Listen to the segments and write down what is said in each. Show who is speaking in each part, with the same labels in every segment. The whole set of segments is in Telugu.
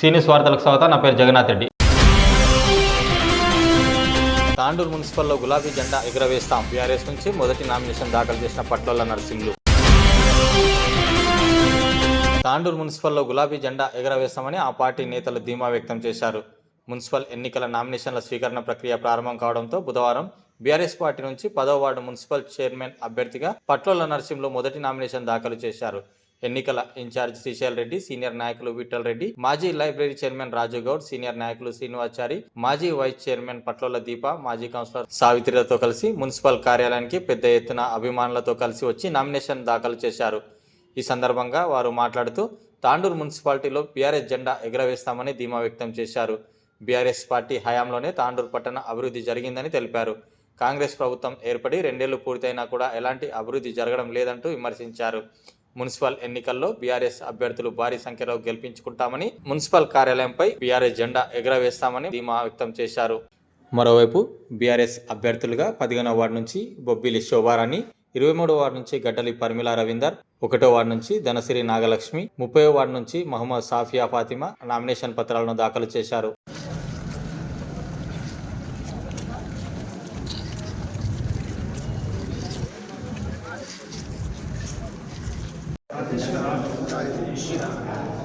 Speaker 1: సీనియస్ వార్తలకు స్వాగతం. నా పేరు జగన్నాథ్ రెడ్డి. తాండూరు మున్సిపల్లో గులాబీ జెండా ఎగురవేస్తాం. బీఆర్ఎస్ నుంచి మొదటి నామినేషన్ దాఖలు చేసిన పట్లోల నరసింహులు. తాండూరు మున్సిపల్లో గులాబీ జెండా ఎగురవేస్తామని ఆ పార్టీ నేతలు ధీమా వ్యక్తం చేశారు. మున్సిపల్ ఎన్నికల నామినేషన్ల స్వీకరణ ప్రక్రియ ప్రారంభం కావడంతో బుధవారం బీఆర్ఎస్ పార్టీ నుంచి పదో వార్డు మున్సిపల్ చైర్మన్ అభ్యర్థిగా పట్లోల నరసింహులు మొదటి నామినేషన్ దాఖలు చేశారు. ఎన్నికల ఇన్ఛార్జ్ శ్రీశైల్ రెడ్డి సీనియర్ నాయకులు విఠల్ రెడ్డి మాజీ library chairman Raju Goud senior నాయకులు శ్రీనివాచారి మాజీ వైస్ చైర్మన్ పట్లోల దీప మాజీ కౌన్సిలర్ సావిత్రిలతో కలిసి మున్సిపల్ కార్యాలయానికి పెద్ద ఎత్తున అభిమానులతో కలిసి వచ్చి నామినేషన్ దాఖలు చేశారు. ఈ సందర్భంగా వారు మాట్లాడుతూ తాండూరు మున్సిపాలిటీలో బీఆర్ఎస్ జెండా ఎగురవేస్తామని ధీమా వ్యక్తం చేశారు. బీఆర్ఎస్ పార్టీ హయాంలోనే తాండూరు పట్టణ అభివృద్ధి జరిగిందని తెలిపారు. కాంగ్రెస్ ప్రభుత్వం ఏర్పడి రెండేళ్ళు పూర్తయినా కూడా ఎలాంటి అభివృద్ధి జరగడం లేదంటూ విమర్శించారు. మున్సిపల్ ఎన్నికల్లో బీఆర్ఎస్ అభ్యర్థులు భారీ సంఖ్యలో గెలిపించుకుంటామని మున్సిపల్ కార్యాలయంపై బీఆర్ఎస్ జెండా ఎగురవేస్తామని ధీమా వ్యక్తం చేశారు. మరోవైపు బీఆర్ఎస్ అభ్యర్థులుగా పదిహేనవ వార్డు నుంచి బొబ్బిలి శోభారాణి ఇరవై మూడో వార్డు నుంచి గడ్డలి పర్మిళ రవీందర్ ఒకటో వార్డు నుంచి ధనసిరి నాగలక్ష్మి ముప్పై వార్డు నుంచి మహమ్మద్ సాఫియా ఫాతిమా నామినేషన్ పత్రాలను దాఖలు చేశారు. Krishna.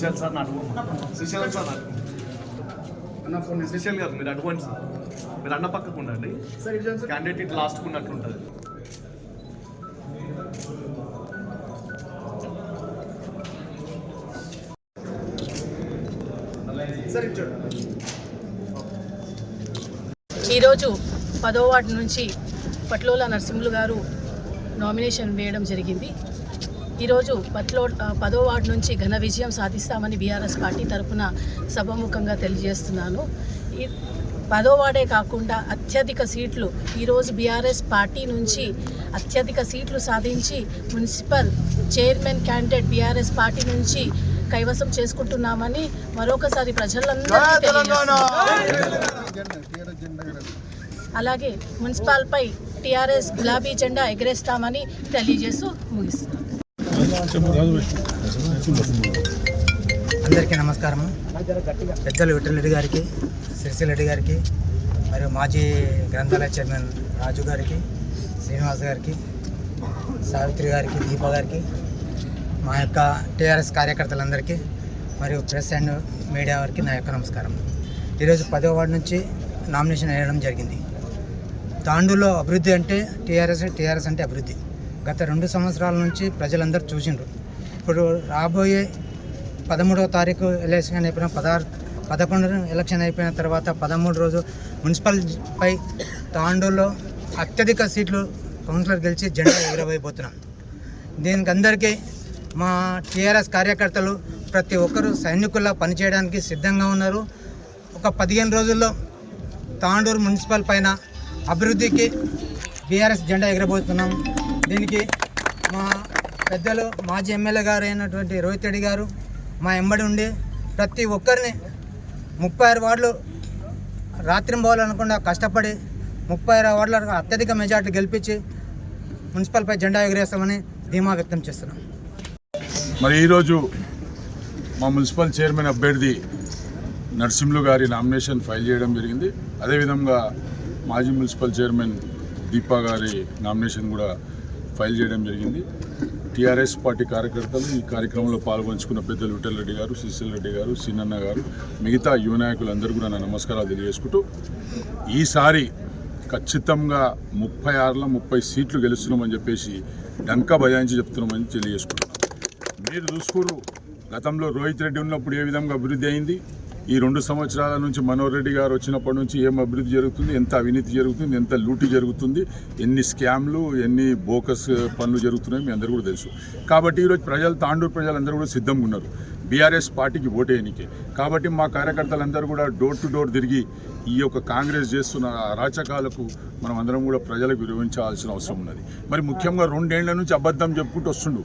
Speaker 2: శ్రీశైల్ సార్ అడుగు శ్రీశైల్ సార్ అడుగు శ్రీశైల్ గారు మీరు అడ్వాన్స్ సార్ మీరు అన్న పక్కకు ఉండండి. క్యాండిడేట్ ఇట్ లాస్ట్కు ఉన్నట్లు ఉంటుంది.
Speaker 3: ఈరోజు పదో వార్డు నుంచి పట్లోల నరసింహులు గారు నామినేషన్ వేయడం జరిగింది. ఈరోజు పట్లో పదో వార్డు నుంచి ఘన విజయం సాధిస్తామని బీఆర్ఎస్ పార్టీ తరఫున సభాముఖంగా తెలియజేస్తున్నాను. ఈ పదో వార్డే కాకుండా అత్యధిక సీట్లు ఈరోజు బీఆర్ఎస్ పార్టీ నుంచి అత్యధిక సీట్లు సాధించి municipal chairman candidate BRS party నుంచి కైవసం చేసుకుంటున్నామని మరొకసారి తెలియజేస్తున్నాను. అలాగే మున్సిపాల్పై టీఆర్ఎస్ గులాబీ జెండా ఎగరేస్తామని తెలియజేస్తూ ముగిస్తున్నాను.
Speaker 4: అందరికీ నమస్కారం పెద్దలు విఠలరెడ్డి గారికి సిరిసిరెడ్డి గారికి మరియు మాజీ గ్రంథాలయ చైర్మన్ రాజు గారికి శ్రీనివాస్ గారికి సావిత్రి గారికి దీప గారికి మా యొక్క టీఆర్ఎస్ కార్యకర్తలందరికీ మరియు ప్రెస్ అండ్ మీడియా వారికి నా యొక్క నమస్కారం. ఈరోజు పదో వార్డు నుంచి నామినేషన్ వేయడం జరిగింది. తాండూలో అభివృద్ధి అంటే టీఆర్ఎస్ టీఆర్ఎస్ అంటే అభివృద్ధి. గత రెండు సంవత్సరాల నుంచి ప్రజలందరూ చూసిండ్రు. ఇప్పుడు రాబోయే పదమూడవ తారీఖు ఎలక్షన్ అయిపోయిన పదహారు పదకొండు ఎలక్షన్ అయిపోయిన తర్వాత పదమూడు రోజు మున్సిపల్ పై తాండూలో అత్యధిక సీట్లు కౌన్సిలర్ గెలిచి జెండా ఎగురవేయబోతున్నాం. దీనికి అందరికీ మా టీఆర్ఎస్ కార్యకర్తలు ప్రతి ఒక్కరూ సైనికుల్లా పనిచేయడానికి సిద్ధంగా ఉన్నారు. ఒక పదిహేను రోజుల్లో తాండూరు మున్సిపల్ పైన అభివృద్ధికి బీఆర్ఎస్ జెండా ఎగరబోతున్నాం. దీనికి మా పెద్దలు మాజీ ఎమ్మెల్యే గారు అయినటువంటి రోహిత్ రెడ్డి గారు మా ఎంబడి ఉండి ప్రతి ఒక్కరిని ముప్పై ఆరు వార్డులు రాత్రింబోవాలనుకుండా కష్టపడి ముప్పై ఆరు వార్డులకు అత్యధిక మెజార్టీ గెలిపించి మున్సిపల్పై జెండా ఎగరేస్తామని ధీమా వ్యక్తం చేస్తున్నాం.
Speaker 5: మరి ఈరోజు మా మున్సిపల్ చైర్మన్ అభ్యర్థి నర్సింహులు గారి నామినేషన్ ఫైల్ చేయడం జరిగింది. అదేవిధంగా మాజీ మున్సిపల్ చైర్మన్ దీపా గారి నామినేషన్ కూడా ఫైల్ చేయడం జరిగింది. టీఆర్ఎస్ పార్టీ కార్యకర్తలు ఈ కార్యక్రమంలో పాల్గొంచుకున్న పెద్దలు విఠల్ రెడ్డి గారు సుశీల్ రెడ్డి గారు సీనన్న గారు మిగతా యువ నాయకులందరూ కూడా నా నమస్కారాలు తెలియజేసుకుంటూ ఈసారి ఖచ్చితంగా ముప్పై ఆరులో ముప్పై సీట్లు గెలుస్తున్నామని చెప్పేసి డంకా బజాయించి చెప్తున్నామని తెలియజేసుకుంటున్నాం. మీరు చూసుకోరు గతంలో రోహిత్ రెడ్డి ఉన్నప్పుడు ఏ విధంగా అభివృద్ధి అయింది? ఈ రెండు సంవత్సరాల నుంచి మనోహర్ రెడ్డి గారు వచ్చినప్పటి నుంచి ఏం అభివృద్ధి జరుగుతుంది ఎంత అవినీతి జరుగుతుంది ఎంత లూటీ జరుగుతుంది ఎన్ని స్కామ్లు ఎన్ని బోకస్ పనులు జరుగుతున్నాయో మీ అందరూ కూడా తెలుసు. కాబట్టి ఈరోజు ప్రజలు తాండూరు ప్రజలందరూ కూడా సిద్ధంగా ఉన్నారు. బీఆర్ఎస్ పార్టీకి ఓటేయనికే కాబట్టి మా కార్యకర్తలందరూ కూడా డోర్ టు డోర్ తిరిగి ఈ యొక్క కాంగ్రెస్ చేస్తున్న అరాచకాలకు మనం అందరం కూడా ప్రజలకు విరమించాల్సిన అవసరం ఉన్నది. మరి ముఖ్యంగా రెండేళ్ళ నుంచి అబద్ధం చెప్పుకుంటూ వస్తుండు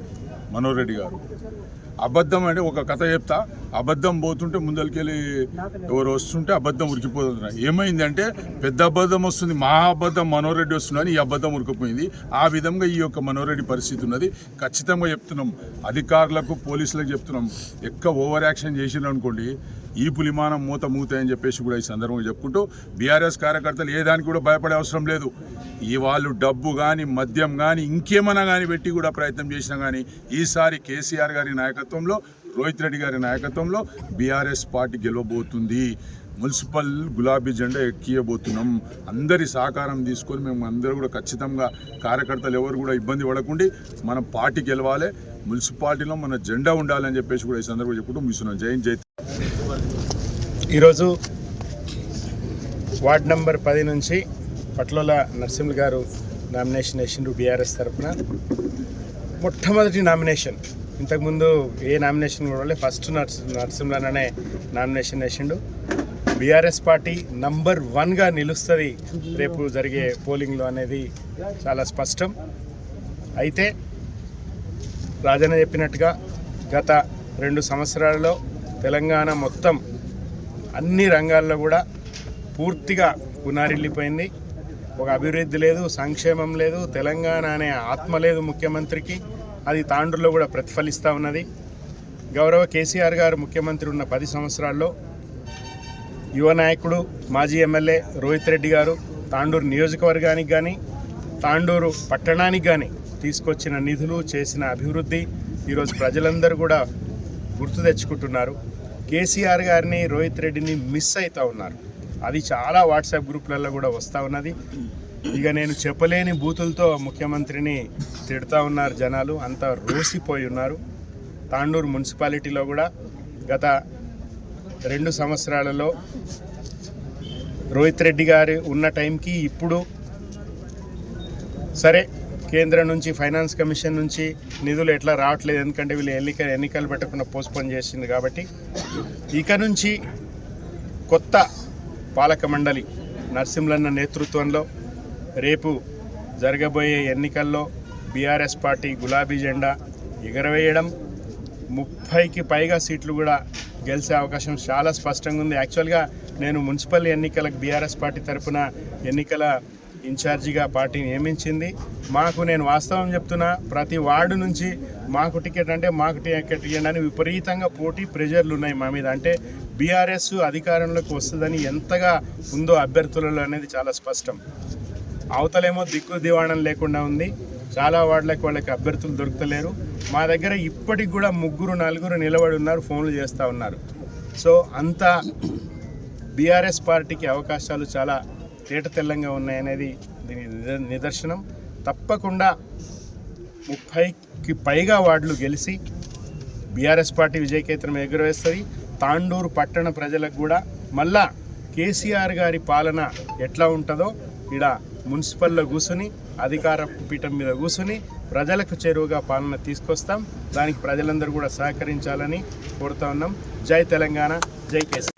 Speaker 5: మనోహర్ రెడ్డి గారు. అబద్ధం అంటే ఒక కథ చెప్తా. అబద్ధం పోతుంటే ముందరికెళ్ళి ఎవరు వస్తుంటే అబద్ధం ఉరికిపోతుంది. ఏమైందంటే పెద్ద అబద్ధం వస్తుంది మహా అబద్ధం మనోరెడ్డి వస్తుందని ఈ అబద్ధం ఉరికిపోయింది. ఆ విధంగా ఈ యొక్క మనోరెడ్డి పరిస్థితి ఉన్నది. ఖచ్చితంగా చెప్తున్నాం అధికారులకు పోలీసులకు చెప్తున్నాం. ఎక్కువ ఓవర్ యాక్షన్ చేసినారు అనుకోండి ఈ పులిమానం మూత మూత అని చెప్పేసి కూడా ఈ సందర్భంగా చెప్పుకుంటూ బీఆర్ఎస్ కార్యకర్తలు ఏ దానికి కూడా భయపడే అవసరం లేదు. ఈ వాళ్ళు డబ్బు కానీ మద్యం కానీ ఇంకేమైనా కానీ పెట్టి కూడా ప్రయత్నం చేసినా కానీ ఈసారి కేసీఆర్ గారి నాయకత్వంలో రోహిత్ రెడ్డి గారి నాయకత్వంలో బీఆర్ఎస్ పార్టీ గెలవబోతుంది. మున్సిపల్ గులాబీ జెండా ఎక్కియబోతున్నాం. అందరి సహకారం తీసుకొని మేము అందరూ కూడా ఖచ్చితంగా కార్యకర్తలు ఎవరు కూడా ఇబ్బంది పడకుండా మనం పార్టీ గెలవాలి. మున్సిపాలిటీలో మన జెండా ఉండాలని చెప్పేసి కూడా ఈ సందర్భంగా చెప్పుకుంటూ ముగిస్తున్నాం. జై జై
Speaker 6: ఈరోజు వార్డ్ నంబర్ పది నుంచి పట్లోల నరసింహులు గారు నామినేషన్ వేసిండ్రు బీఆర్ఎస్ తరఫున మొట్టమొదటి నామినేషన్. ఇంతకుముందు ఏ నామినేషన్ కూడా ఫస్ట్ నర్స్ నరసింహులనే నామినేషన్ వేసిండు. బీఆర్ఎస్ పార్టీ నంబర్ వన్గా నిలుస్తుంది. రేపు జరిగే పోలింగ్లో అనేది చాలా స్పష్టం. అయితే రాజన్న చెప్పినట్టుగా గత రెండు సంవత్సరాలలో తెలంగాణ మొత్తం అన్ని రంగాల్లో కూడా పూర్తిగా పునారిల్లిపోయింది. ఒక అభివృద్ధి లేదు సంక్షేమం లేదు తెలంగాణ అనే ఆత్మ లేదు ముఖ్యమంత్రికి. అది తాండ్రులో కూడా ప్రతిఫలిస్తూ ఉన్నది. గౌరవ కేసీఆర్ గారు ముఖ్యమంత్రి ఉన్న పది సంవత్సరాల్లో యువ నాయకుడు మాజీ ఎమ్మెల్యే రోహిత్ రెడ్డి గారు తాండూరు నియోజకవర్గానికి కానీ తాండూరు పట్టణానికి కానీ తీసుకొచ్చిన నిధులు చేసిన అభివృద్ధి ఈరోజు ప్రజలందరూ కూడా గుర్తు తెచ్చుకుంటున్నారు. కేసీఆర్ గారిని రోహిత్ రెడ్డిని మిస్ అవుతూ ఉన్నారు. అది చాలా వాట్సాప్ గ్రూప్లలో కూడా వస్తూ ఉన్నది. ఇక నేను చెప్పలేని బూతులతో ముఖ్యమంత్రిని తిడతా ఉన్నారు జనాలు. అంతా రోసిపోయి ఉన్నారు. తాండూరు మున్సిపాలిటీలో కూడా గత రెండు సంవత్సరాలలో రోహిత్ రెడ్డి గారు ఉన్న టైంకి ఇప్పుడు సరే కేంద్రం నుంచి ఫైనాన్స్ కమిషన్ నుంచి నిధులు ఎట్లా రావట్లేదు. ఎందుకంటే వీళ్ళు ఎన్నిక ఎన్నికలు పెట్టకుండా పోస్ట్పోన్ చేసింది కాబట్టి. ఇక నుంచి కొత్త పాలక మండలి నరసింహన్న నేతృత్వంలో రేపు జరగబోయే ఎన్నికల్లో బీఆర్ఎస్ పార్టీ గులాబీ జెండా ఎగరవేయడం ముప్పైకి పైగా సీట్లు కూడా గెలిచే అవకాశం చాలా స్పష్టంగా ఉంది. యాక్చువల్గా నేను మున్సిపల్ ఎన్నికలకు బీఆర్ఎస్ పార్టీ తరఫున ఎన్నికల ఇన్ఛార్జిగా పార్టీ నియమించింది. మాకు నేను వాస్తవం చెప్తున్నా ప్రతి వార్డు నుంచి మాకు టికెట్ అంటే మాకు టికెట్ ఇవ్వండి అని విపరీతంగా పోటీ ప్రెజర్లు ఉన్నాయి మా మీద. అంటే బీఆర్ఎస్ అధికారంలోకి వస్తుందని ఎంతగా ఉందో అభ్యర్థులలో అనేది చాలా స్పష్టం. అవతలేమో దిక్కు దివాణం లేకుండా ఉంది. చాలా వార్డులకు వాళ్ళకి అభ్యర్థులు దొరుకుతలేరు. మా దగ్గర ఇప్పటికి కూడా ముగ్గురు నలుగురు నిలబడి ఉన్నారు ఫోన్లు చేస్తూ ఉన్నారు. సో అంత బీఆర్ఎస్ పార్టీకి అవకాశాలు చాలా తేట తెల్లంగా ఉన్నాయనేది దీని నిద- నిదర్శనం. తప్పకుండా ముప్పైకి పైగా వార్డులు గెలిచి బీఆర్ఎస్ పార్టీ విజయకేతనం ఎగురవేస్తుంది. తాండూరు పట్టణ ప్రజలకు కూడా మళ్ళా కేసీఆర్ గారి పాలన ఎట్లా ఉంటుందో ఇక్కడ మున్సిపల్లో కూసుని అధికార పీఠం మీద కూసుని ప్రజలకు చేరువుగా పాలన తీసుకొస్తాం. దానికి ప్రజలందరూ కూడా సహకరించాలని కోరుతా ఉన్నాం. జై తెలంగాణ జై కేసీ